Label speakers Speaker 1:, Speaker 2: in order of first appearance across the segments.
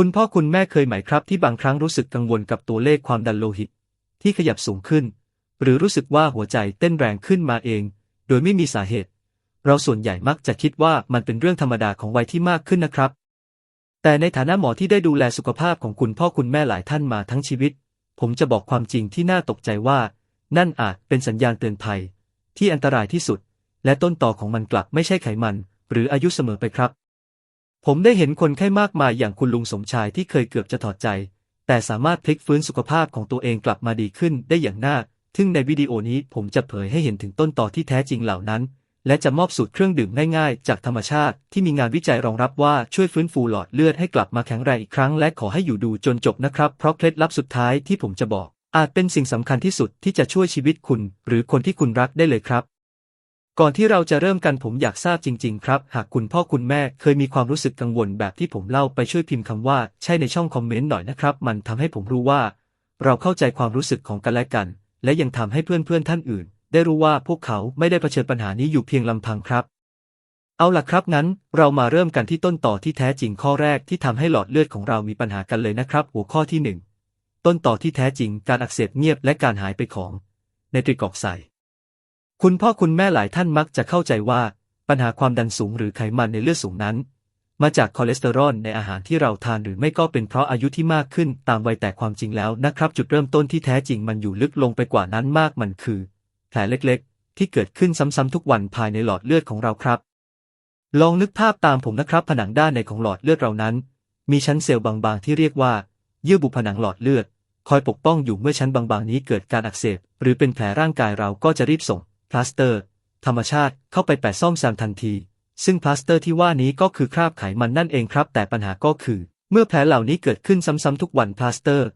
Speaker 1: คุณพ่อคุณแม่เคยไหมครับที่บางครั้งรู้สึกกังวลกับตัวเลขความดันโลหิต ที่ขยับสูงขึ้น หรือรู้สึกว่าหัวใจเต้นแรงขึ้นมาเอง โดยไม่มีสาเหตุ เราส่วนใหญ่มักจะคิดว่ามันเป็นเรื่องธรรมดาของวัยที่มากขึ้นนะครับ แต่ในฐานะหมอที่ได้ดูแลสุขภาพของคุณพ่อคุณแม่หลายท่านมาทั้งชีวิต ผมจะบอกความจริงที่น่าตกใจว่า นั่นอาจเป็นสัญญาณเตือนภัย ที่อันตรายที่สุด และต้นต่อของมันกลับไม่ใช่ไขมัน หรืออายุเสมอไปครับ ผมได้เห็นคนไข้มากมายอย่างคุณลุงสมชายที่เคยเกือบจะถอดใจ แต่สามารถพลิกฟื้นสุขภาพของตัวเองกลับมาดีขึ้นได้อย่างน่าทึ่งในวิดีโอนี้ผมจะเผยให้เห็นถึงต้นต่อที่แท้จริงเหล่านั้น และจะมอบสูตรเครื่องดื่มง่ายๆ จากธรรมชาติที่มีงานวิจัยรองรับว่าช่วยฟื้นฟูหลอดเลือดให้กลับมาแข็งแรงอีกครั้ง และขอให้อยู่ดูจนจบนะครับเพราะเคล็ดลับสุดท้ายที่ผมจะบอก อาจเป็นสิ่งสำคัญที่สุดที่จะช่วยชีวิตคุณ หรือคนที่คุณรักได้เลยครับ ก่อนที่เราจะเริ่มกันผมอยากทราบจริง ๆ ครับ หากคุณพ่อคุณแม่เคยมีความรู้สึกกังวลแบบที่ผมเล่าไปช่วยพิมพ์คำว่า ใช่ในช่องคอมเมนต์หน่อยนะครับ มันทำให้ผมรู้ว่า เราเข้าใจความรู้สึกของกันและกัน และยังทำให้เพื่อนๆท่านอื่น ได้รู้ว่าพวกเขาไม่ได้เผชิญปัญหานี้อยู่เพียงลำพังครับ เอาล่ะครับงั้น เรามาเริ่มกันที่ต้นต่อที่แท้จริงข้อแรกที่ทำให้หลอดเลือดของเรามีปัญหากันเลยนะครับ หัวข้อที่หนึ่งต้นต่อที่แท้จริงการอักเสบเงียบและการหายไปของไนตริกออกไซด์ คุณพ่อคุณแม่หลายท่านมักจะเข้าใจว่า ปัญหาความดันสูงหรือไขมันในเลือดสูงนั้น มาจากคอเลสเตอรอลในอาหารที่เราทานหรือไม่ก็เป็นเพราะอายุที่มากขึ้นตามวัยแต่ความจริงแล้วนะครับ จุดเริ่มต้นที่แท้จริงมันอยู่ลึกลงไปกว่านั้นมากมันคือแผลเล็กๆ ที่เกิดขึ้นซ้ำๆทุกวันภายในหลอดเลือดของเราครับ ลองนึกภาพตามผมนะครับ ผนังด้านในของหลอดเลือดเรานั้น มีชั้นเซลล์บางๆ ที่เรียกว่า เยื่อบุผนังหลอดเลือด คอยปกป้องอยู่เมื่อชั้นบางๆ นี้เกิดการอักเสบ หรือเป็นแผลร่างกายเราก็จะรีบส่ง พลาสเตอร์ ธรรมชาติเข้าไปแปะซ่อมแซมทันที ซึ่งพลาสเตอร์ที่ว่านี้ก็คือคราบไขมันนั่นเองครับ แต่ปัญหาก็คือ เมื่อแผลเหล่านี้เกิดขึ้นซ้ำๆทุกวันพลาสเตอร์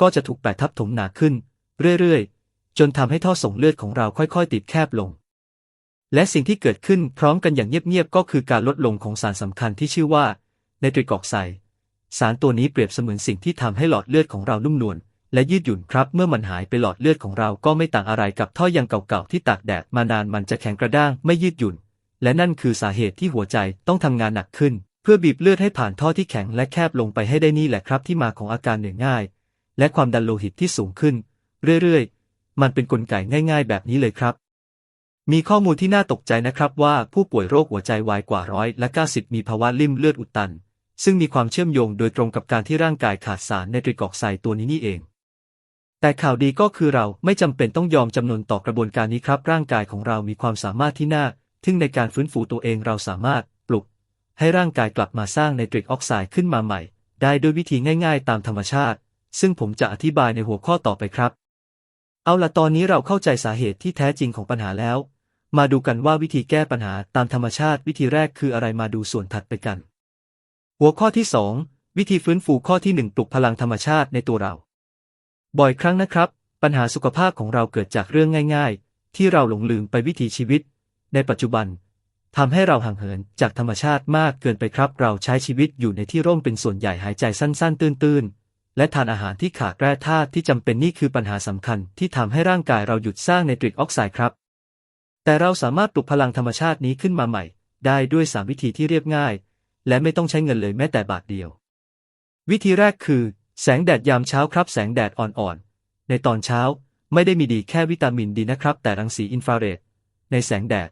Speaker 1: ก็จะถูกแปะทับถมหนาขึ้น เรื่อยๆ จนทำให้ท่อส่งเลือดของเราค่อยๆ ติดแคบลง และสิ่งที่เกิดขึ้นพร้อมกันอย่างเงียบๆก็คือการลดลงของสารสำคัญที่ชื่อว่าไนตริกออกไซด์สารตัวนี้เปรียบเสมือนสิ่งที่ทำให้หลอดเลือดของเรานุ่มนวล และยืดหยุ่นครับ เมื่อมันหายไปหลอดเลือดของเราก็ไม่ต่างอะไรกับท่อยางเก่าๆที่ตากแดดมานานมันจะแข็งกระด้างไม่ยืดหยุ่น และนั่นคือสาเหตุที่หัวใจต้องทำงานหนักขึ้น เพื่อบีบเลือดให้ผ่านท่อที่แข็งและแคบลงไปให้ได้นี่แหละครับที่มาของอาการเหนื่อยง่าย และความดันโลหิตที่สูงขึ้น เรื่อยๆ มันเป็นนกลไกง่าย ๆ แบบนี้เลยครับ มีข้อมูลที่น่าตกใจนะครับว่าผู้ป่วยโรคหัวใจวายกว่าร้อยและ90มีภาวะลิ่มเลือดอุดตัน ซึ่งมีความเชื่อมโยงโดยตรงกับการที่ร่างกายขาดสารไนตริกออกไซด์ตัวนี้นี่เอง แต่ข่าวดีก็คือเราไม่จำเป็นต้องยอมจำนนต่อกระบวนการนี้ครับ ร่างกายของเรามีความสามารถที่น่าทึ่งในการฟื้นฟูตัวเองเราสามารถปลุก ให้ร่างกายกลับมาสร้างไนตริกออกไซด์ขึ้นมาใหม่ ได้ด้วยวิธีง่ายๆ ตามธรรมชาติ ซึ่งผมจะอธิบายในหัวข้อต่อไปครับ เอาละตอนนี้เราเข้าใจสาเหตุที่แท้จริงของปัญหาแล้ว มาดูกันว่าวิธีแก้ปัญหาตามธรรมชาติ วิธีแรกคืออะไรมาดูส่วนถัดไปกัน หัวข้อที่ 2 วิธีฟื้นฟูข้อที่ 1 ปลุกพลังธรรมชาติในตัวเรา บ่อยครั้งนะครับ ปัญหาสุขภาพของเราเกิดจากเรื่องง่ายๆ ที่เราหลงลืมไปวิถีชีวิต ในปัจจุบันทำให้เราห่างเหินจากธรรมชาติมากเกินไปครับ เราใช้ชีวิตอยู่ในที่ร่มเป็นส่วนใหญ่หายใจสั้นๆ ตื้นๆ และทานอาหารที่ขาดแร่ธาตุที่จำเป็นนี่คือปัญหาสำคัญที่ทำให้ร่างกายเราหยุดสร้างไนตริกออกไซด์ครับ แต่เราสามารถปลุกพลังธรรมชาตินี้ขึ้นมาใหม่ ได้ด้วยสามวิธีที่เรียบง่าย และไม่ต้องใช้เงินเลยแม้แต่บาทเดียว วิธีแรกคือ แสงแดดยามเช้าครับ แสงแดดอ่อนๆ ในตอนเช้าไม่ได้มีดีแค่วิตามินดีนะครับ แต่รังสีอินฟราเรดในแสงแดด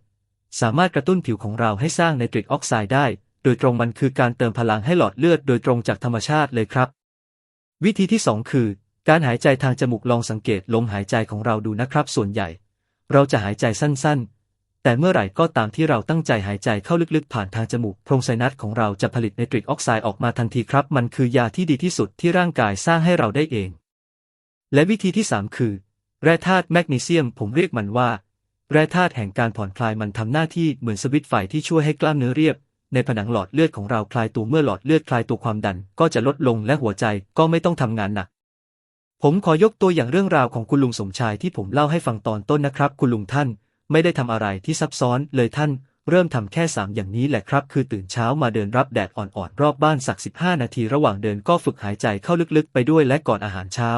Speaker 1: สามารถกระตุ้นผิวของเราให้สร้างไนตริกออกไซด์ได้ โดยตรงมันคือการเติมพลังให้หลอดเลือดโดยตรงจากธรรมชาติเลยครับ วิธีที่ 2 คือ การหายใจทางจมูกลองสังเกตลมหายใจของเราดูนะครับ ส่วนใหญ่ เราจะหายใจสั้นๆ แต่เมื่อไหร่ก็ตามที่เราตั้งใจหายใจเข้าลึกๆผ่านทางจมูกโพรงไซนัสของเราจะผลิตไนตริกออกไซด์ออกมาทันทีครับ มันคือยาที่ดีที่สุดที่ร่างกายสร้างให้เราได้เอง และวิธีที่ 3 คือ แร่ธาตุแมกนีเซียม ผมเรียกมันว่า แร่ธาตุแห่งการผ่อนคลายมันทำหน้าที่เหมือนสวิตช์ไฟที่ช่วยให้กล้ามเนื้อเรียบ ในผนังหลอดเลือดของเราคลายตัวเมื่อหลอดเลือดคลายตัวความดันก็จะลดลงและหัวใจก็ไม่ต้องทำงานหนักผมขอยกตัวอย่างเรื่องราวของคุณลุงสมชายที่ผมเล่าให้ฟังตอนต้นนะครับ คุณลุงท่าน ไม่ได้ทำอะไรที่ซับซ้อนเลยท่าน เริ่มทำแค่สามอย่างนี้แหละครับ คือตื่นเช้ามาเดินรับแดดอ่อนๆรอบบ้านสักสิบห้านาทีระหว่างเดินก็ฝึกหายใจเข้าลึกๆ ไปด้วยและก่อนอาหารเช้า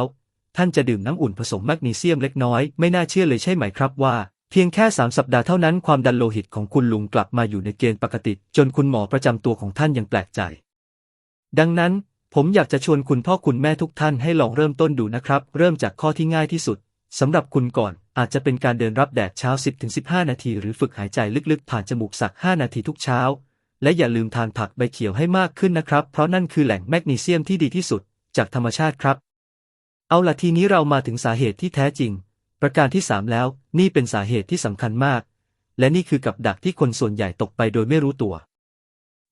Speaker 1: ท่านจะดื่มน้ำอุ่นผสมแมกนีเซียมเล็กน้อย ไม่น่าเชื่อเลยใช่ไหมครับว่าเพียงแค่ 3 สัปดาห์เท่านั้นความดันโลหิตของคุณลุงกลับมาอยู่ในเกณฑ์ปกติ จนคุณหมอประจำตัวของท่านยังแปลกใจ ดังนั้น ผมอยากจะชวนคุณพ่อคุณแม่ทุกท่านให้ลองเริ่มต้นดูนะครับ เริ่มจากข้อที่ง่ายที่สุด สำหรับคุณก่อนอาจจะเป็นการเดินรับแดดเช้า 10-15 นาที หรือฝึกหายใจลึกๆ ผ่านจมูกสัก 5 นาทีทุกเช้า และอย่าลืมทานผักใบเขียวให้มากขึ้นนะครับ เพราะนั่นคือแหล่งแมกนีเซียมที่ดีที่สุด จากธรรมชาติครับ เอาละทีนี้เรามาถึงสาเหตุที่แท้จริง ประการที่ 3 แล้ว นี่เป็นสาเหตุที่สำคัญมาก และนี่คือกับดักที่คนส่วนใหญ่ตกไปโดยไม่รู้ตัว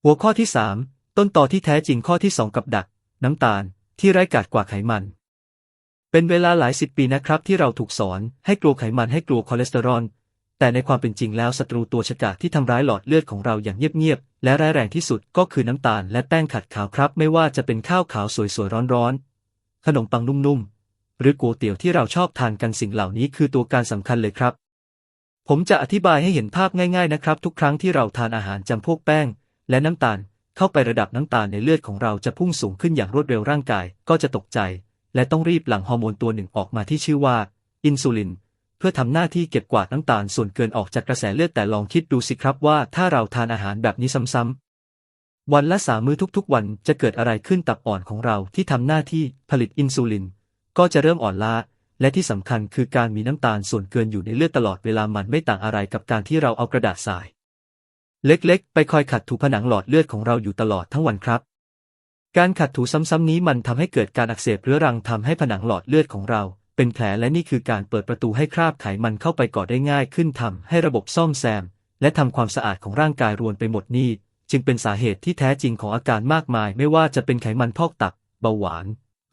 Speaker 1: หัวข้อที่ 3 ต้นตอที่แท้จริงข้อที่ 2 กับดัก น้ำตาล ที่ไร้กาดกว่าไขมัน เป็นเวลาหลายสิบปีนะครับที่เราถูกสอนให้กลัวไขมันให้กลัวคอเลสเตอรอล แต่ในความเป็นจริงแล้วศัตรูตัวฉกาจที่ทำร้ายหลอดเลือดของเราอย่างเงียบๆและร้ายแรงที่สุดก็คือน้ำตาลและแป้งขัดขาวครับ ไม่ว่าจะเป็นข้าวขาวสวยๆร้อนๆ ขนมปังนุ่มๆ หรือก๋วยเตี๋ยวที่เราชอบทานกันสิ่งเหล่านี้คือตัวการสำคัญเลยครับ ผมจะอธิบายให้เห็นภาพง่ายๆนะครับ ทุกครั้งที่เราทานอาหารจำพวกแป้ง และน้ำตาล เข้าไประดับน้ำตาลในเลือดของเราจะพุ่งสูงขึ้นอย่างรวดเร็วร่างกาย ก็จะตกใจ และต้องรีบหลั่งฮอร์โมนตัวหนึ่งออกมาที่ชื่อว่า อินซูลิน เพื่อทำหน้าที่เก็บกวาดน้ำตาลส่วนเกินออกจากกระแสเลือดแต่ลองคิดดูสิครับว่าถ้าเราทานอาหารแบบนี้ซ้ำๆวันละสามมื้อทุกๆ วันจะเกิดอะไรขึ้นตับอ่อนของเราที่ทำหน้าที่ผลิตอินซูลิน ก็จะเริ่มอ่อนล้าและที่สำคัญคือการมีน้ำตาลส่วนเกินอยู่ในเลือดตลอดเวลามันไม่ต่างอะไรกับการที่เราเอากระดาษทราย เล็กๆ ไปคอยขัดถูผนังหลอดเลือดของเราอยู่ตลอดทั้งวันครับ การขัดถูซ้ำๆนี้มันทำให้เกิดการอักเสบเรื้อรังทำให้ผนังหลอดเลือดของเรา เป็นแผลและนี่คือการเปิดประตูให้คราบไขมันเข้าไปก่อได้ง่ายขึ้นทำให้ระบบซ่อมแซม และทำความสะอาดของร่างกายรวนไปหมดนี่จึงเป็นสาเหตุที่แท้จริงของอาการมากมาย ไม่ว่าจะเป็นไขมันพอกตับ เบาหวาน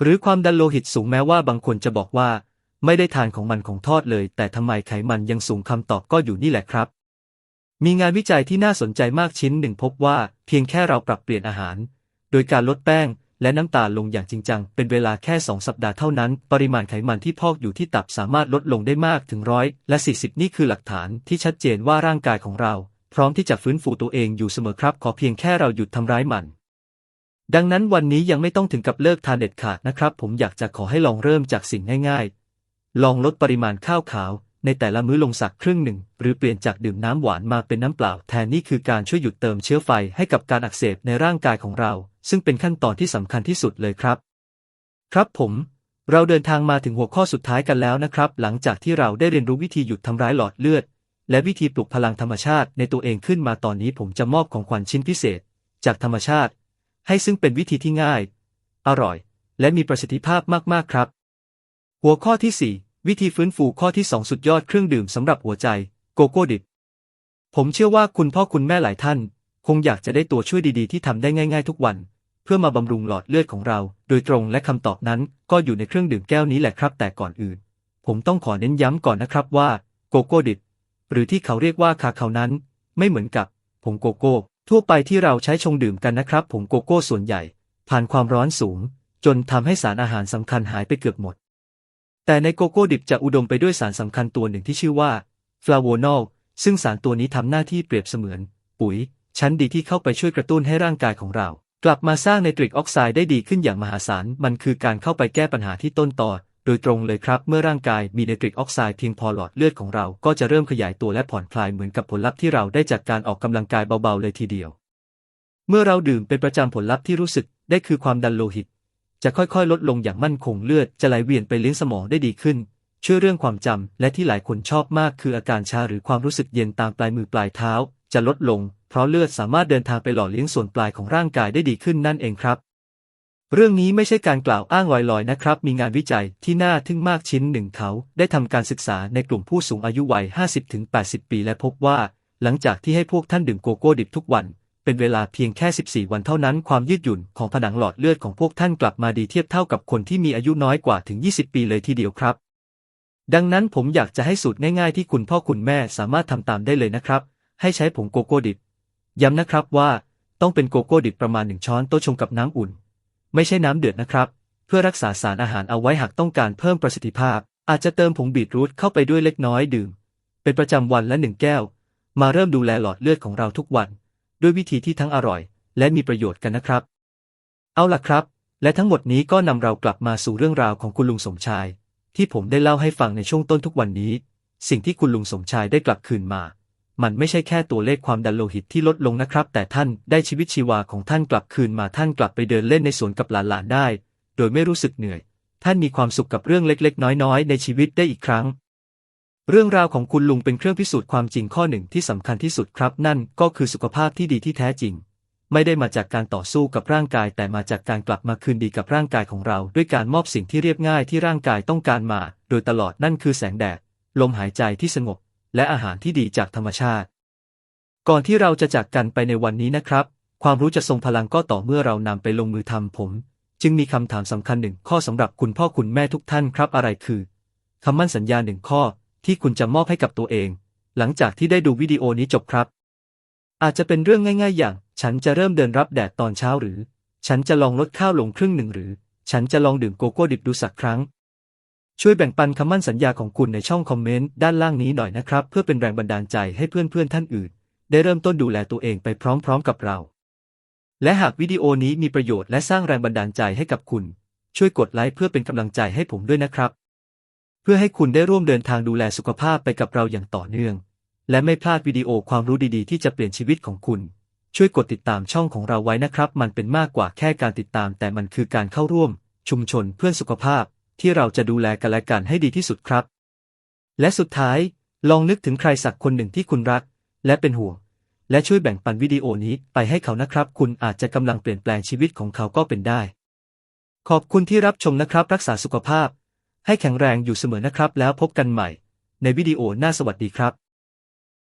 Speaker 1: หรือความดันโลหิตสูงแม้ว่าบางคนจะบอกว่า ไม่ได้ทานของมันของทอดเลย แต่ทำไมไขมันยังสูงคำตอบก็อยู่นี่แหละครับ มีงานวิจัยที่น่าสนใจมากชิ้นหนึ่งพบว่า เพียงแค่เราปรับเปลี่ยนอาหาร โดยการลดแป้งและน้ำตาลลงอย่างจริงจัง เป็นเวลาแค่ 2 สัปดาห์เท่านั้น ปริมาณไขมันที่พอกอยู่ที่ตับสามารถลดลงได้มากถึงร้อยและ 40 นี่คือหลักฐานที่ชัดเจนว่าร่างกายของเรา พร้อมที่จะฟื้นฟูตัวเองอยู่เสมอครับ ขอเพียงแค่เราหยุดทำร้ายมัน ดังนั้นวันนี้ยังไม่ต้องถึงกับเลิกทานเด็ดขาดนะครับ ผมอยากจะขอให้ลองเริ่มจากสิ่งง่ายๆ ลองลดปริมาณข้าวขาว ในแต่ละมื้อลงสักครึ่งหนึ่ง หรือเปลี่ยนจากดื่มน้ำหวานมาเป็นน้ำเปล่า แทนนี่คือการช่วยหยุดเติมเชื้อไฟให้กับการอักเสบในร่างกายของเรา ซึ่งเป็นขั้นตอนที่สำคัญที่สุดเลยครับ ครับผม เราเดินทางมาถึงหัวข้อสุดท้ายกันแล้วนะครับ หลังจากที่เราได้เรียนรู้วิธีหยุดทำร้ายหลอดเลือด และวิธีปลุกพลังธรรมชาติในตัวเองขึ้นมาตอนนี้ผมจะมอบของขวัญชิ้นพิเศษ จากธรรมชาติ ให้ซึ่งเป็นวิธีที่ง่าย อร่อย และมีประสิทธิภาพมากๆครับ หัวข้อที่ 4 วิธีฟื้นฟูข้อที่ 2 สุดยอดเครื่องดื่มสำหรับหัวใจ โกโก้ดิบ ผมเชื่อว่าคุณพ่อคุณแม่หลายท่าน คงอยากจะได้ตัวช่วยดีๆ ที่ทำได้ง่าย ๆ ทุกวัน เพื่อมาบำรุงหลอดเลือดของเรา โดยตรงและคำตอบนั้น ก็อยู่ในเครื่องดื่มแก้วนี้แหละครับ แต่ก่อนอื่น ผมต้องขอเน้นย้ำก่อนนะครับว่าโกโก้ดิบหรือที่เขาเรียกว่าคาเคานั้น ไม่เหมือนกับผงโกโก้ ทั่วไปที่เราใช้ชงดื่มกันนะครับผงโกโก้ส่วนใหญ่ ผ่านความร้อนสูง จนทำให้สารอาหารสำคัญหายไปเกือบหมด แต่ในโกโก้ดิบจะอุดมไปด้วยสารสำคัญตัวหนึ่งที่ชื่อว่าฟลาโวนอลซึ่งสารตัวนี้ทำหน้าที่เปรียบเสมือน ปุ๋ย ชั้นดีที่เข้าไปช่วยกระตุ้นให้ร่างกายของเรา กลับมาสร้างไนตริกออกไซด์ได้ดีขึ้นอย่างมหาศาล มันคือการเข้าไปแก้ปัญหาที่ต้นตอโดยตรงเลยครับ เมื่อร่างกายมีไนตริกออกไซด์เพียงพอหลอดเลือดของเรา ก็จะเริ่มขยายตัวและผ่อนคลายเหมือนกับผลลัพธ์ที่เราได้จากการออกกำลังกายเบาๆเลยทีเดียว เมื่อเราดื่มเป็นประจำผลลัพธ์ที่รู้สึกได้คือความดันโลหิต จะค่อยๆ ลดลงอย่างมั่นคงเลือดจะไหลเวียนไปเลี้ยงสมองได้ดีขึ้น ช่วยเรื่องความจำและที่หลายคนชอบมากคืออาการชาหรือความรู้สึกเย็นตามปลายมือปลายเท้า จะลดลง เพราะเลือดสามารถเดินทางไปหล่อเลี้ยงส่วนปลายของร่างกายได้ดีขึ้นนั่นเองครับ เรื่องนี้ไม่ใช่การกล่าวอ้างลอยๆนะครับ มีงานวิจัยที่น่าทึ่งมากชิ้นหนึ่งเขา ได้ทำการศึกษาในกลุ่มผู้สูงอายุวัย 50-80 ปี และพบว่า หลังจากที่ให้พวกท่านดื่มโกโก้ดิบทุกวัน เป็นเวลาเพียงแค่ 14 วันเท่านั้นความยืดหยุ่นของผนังหลอดเลือดของพวกท่านกลับมาดีเทียบเท่ากับคนที่มีอายุน้อยกว่าถึง 20 ปีเลยทีเดียวครับ ดังนั้นผมอยากจะให้สูตรง่ายๆที่คุณพ่อคุณแม่สามารถทำตามได้เลยนะครับ ให้ใช้ผงโกโก้ดิบ ย้ำนะครับว่าต้องเป็นโกโก้ดิบประมาณหนึ่งช้อนโต๊ะชงกับน้ำอุ่น ไม่ใช่น้ำเดือดนะครับ เพื่อรักษาสารอาหารเอาไว้หากต้องการเพิ่มประสิทธิภาพ อาจจะเติมผงบีทรูทเข้าไปด้วยเล็กน้อยดื่ม เป็นประจำวันละหนึ่งแก้ว มาเริ่มดูแลหลอดเลือดของเราทุกวัน ด้วยวิธีที่ทั้งอร่อย และมีประโยชน์กันนะครับ เอาล่ะครับ และทั้งหมดนี้ก็นำเรากลับมาสู่เรื่องราวของคุณลุงสมชาย ที่ผมได้เล่าให้ฟังในช่วงต้นทุกวันนี้ สิ่งที่คุณลุงสมชายได้กลับคืนมา มันไม่ใช่แค่ตัวเลขความดันโลหิตที่ลดลงนะครับ แต่ท่านได้ชีวิตชีวาของท่านกลับคืนมาท่านกลับไปเดินเล่นในสวนกับหลานๆได้ โดยไม่รู้สึกเหนื่อย ท่านมีความสุขกับเรื่องเล็กๆ น้อยๆ ในชีวิตได้อีกครั้ง เรื่องราวของคุณลุงเป็นเครื่องพิสูจน์ความจริงข้อหนึ่งที่สำคัญที่สุดครับ นั่นก็คือสุขภาพที่ดีที่แท้จริง ไม่ได้มาจากการต่อสู้กับร่างกาย แต่มาจากการกลับมาคืนดีกับร่างกายของเรา ด้วยการมอบสิ่งที่เรียบง่ายที่ร่างกายต้องการมา โดยตลอดนั่นคือแสงแดด ลมหายใจที่สงบ และอาหารที่ดีจากธรรมชาติ ก่อนที่เราจะจากกันไปในวันนี้นะครับ ความรู้จะทรงพลังก็ต่อเมื่อเรานำไปลงมือทำผม จึงมีคำถามสำคัญหนึ่งข้อสำหรับคุณพ่อคุณแม่ทุกท่านครับอะไรคือคำมั่นสัญญาหนึ่งข้อ ที่คุณจะมอบให้กับตัวเอง หลังจากที่ได้ดูวิดีโอนี้จบครับ อาจจะเป็นเรื่องง่าย ๆ อย่าง ฉันจะเริ่มเดินรับแดดตอนเช้าหรือ ฉันจะลองลดข้าวลงครึ่งหนึ่งหรือ ฉันจะลองดื่มโกโก้ดิบดูสักครั้ง ช่วยแบ่งปันคำมั่นสัญญาของคุณในช่องคอมเมนต์ด้านล่างนี้หน่อยนะครับ เพื่อเป็นแรงบันดาลใจให้เพื่อนๆท่านอื่น ได้เริ่มต้นดูแลตัวเองไปพร้อม ๆ กับเรา และหากวิดีโอนี้มีประโยชน์และสร้างแรงบันดาลใจให้กับคุณ ช่วยกดไลค์เพื่อเป็นกำลังใจให้ผมด้วยนะครับ เพื่อให้คุณได้ร่วมเดินทางดูแลสุขภาพไปกับเราอย่างต่อเนื่อง และไม่พลาดวิดีโอความรู้ดีๆ ที่จะเปลี่ยนชีวิตของคุณ ช่วยกดติดตามช่องของเราไว้นะครับ มันเป็นมากกว่าแค่การติดตาม แต่มันคือการเข้าร่วม ชุมชนเพื่อนสุขภาพ ที่เราจะดูแลกันและกันให้ดีที่สุดครับ และสุดท้าย ลองนึกถึงใครสักคนหนึ่งที่คุณรัก และเป็นห่วง และช่วยแบ่งปันวิดีโอนี้ไปให้เขานะครับ คุณอาจจะกำลังเปลี่ยนแปลงชีวิตของเขาก็เป็นได้ ขอบคุณที่รับชมนะครับ รักษาสุขภาพ ให้แข็งแรงอยู่เสมอนะครับ แล้วพบกันใหม่ ในวิดีโอหน้าสวัสดีครับ